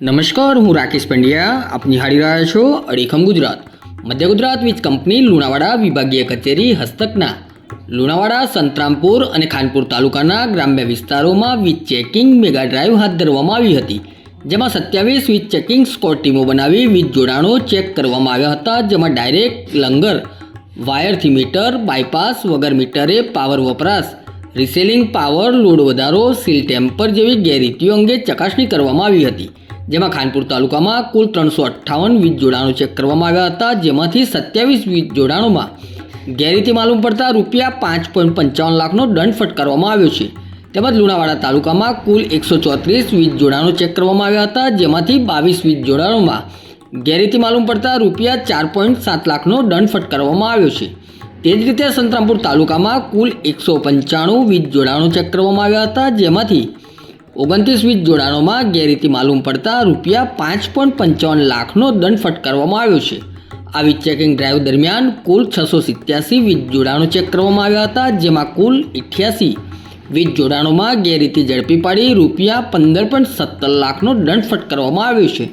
નમસ્કાર, હું રાકેશ પંડ્યા. આપ નિહાળી રહ્યા છો અડીખમ ગુજરાત. મધ્ય ગુજરાત વીજ કંપની લુણાવાડા વિભાગીય કચેરી, હસ્તકના. લુણાવાડા, સંતરામપુર અને ખાનપુર તાલુકાના ગ્રામ્ય વિસ્તારોમાં વીજ ચેકિંગ મેગા ડ્રાઈવ હાથ ધરવામાં આવી હતી. જેમાં સત્યાવીસ વીજ ચેકિંગ સ્કોર ટીમો બનાવી વીજ જોડાણો ચેક કરવામાં આવ્યા હતા. જેમાં ડાયરેક્ટ લંગર વાયરથી મીટર બાયપાસ વગર મીટરે પાવર વપરાશ, રિસેલિંગ પાવર, લોડ વધારો, સીલ ટેમ્પર જેવી ગેરરીતિઓ અંગે ચકાસણી કરવામાં આવી હતી. જેમાં ખાનપુર તાલુકામાં કુલ ત્રણસો અઠ્ઠાવન વીજ જોડાણો ચેક કરવામાં આવ્યા હતા, જેમાંથી સત્યાવીસ વીજ જોડાણોમાં ગેરરીતિ માલુમ પડતા રૂપિયા પાંચ પોઈન્ટ પંચાવન લાખનો દંડ ફટકારવામાં આવ્યો છે. તેમજ લુણાવાડા તાલુકામાં કુલ એકસો ચોત્રીસ વીજ જોડાણો ચેક કરવામાં આવ્યા હતા, જેમાંથી બાવીસ વીજ જોડાણોમાં ગેરરીતિ માલુમ પડતા રૂપિયા ચાર પોઈન્ટ સાત લાખનો દંડ ફટકારવામાં આવ્યો છે. તે જ રીતે સંતરામપુર તાલુકામાં કુલ એકસો પંચાણું વીજ જોડાણો ચેક કરવામાં આવ્યા હતા, જેમાંથી ઓગણત્રીસ વીજ જોડાણોમાં ગેરરીતિ માલુમ પડતા રૂપિયા પાંચ પોઈન્ટ પંચાવન લાખનો દંડ ફટકારવામાં આવ્યો છે. આવી ચેકિંગ ડ્રાઈવ દરમિયાન કુલ છસો સિત્યાસી વીજ જોડાણો ચેક કરવામાં આવ્યા હતા, જેમાં કુલ અઠ્યાસી વીજ જોડાણોમાં ગેરરીતિ ઝડપી પાડી રૂપિયા પંદર પોઈન્ટ સત્તર લાખનો દંડ ફટકારવામાં આવ્યો છે.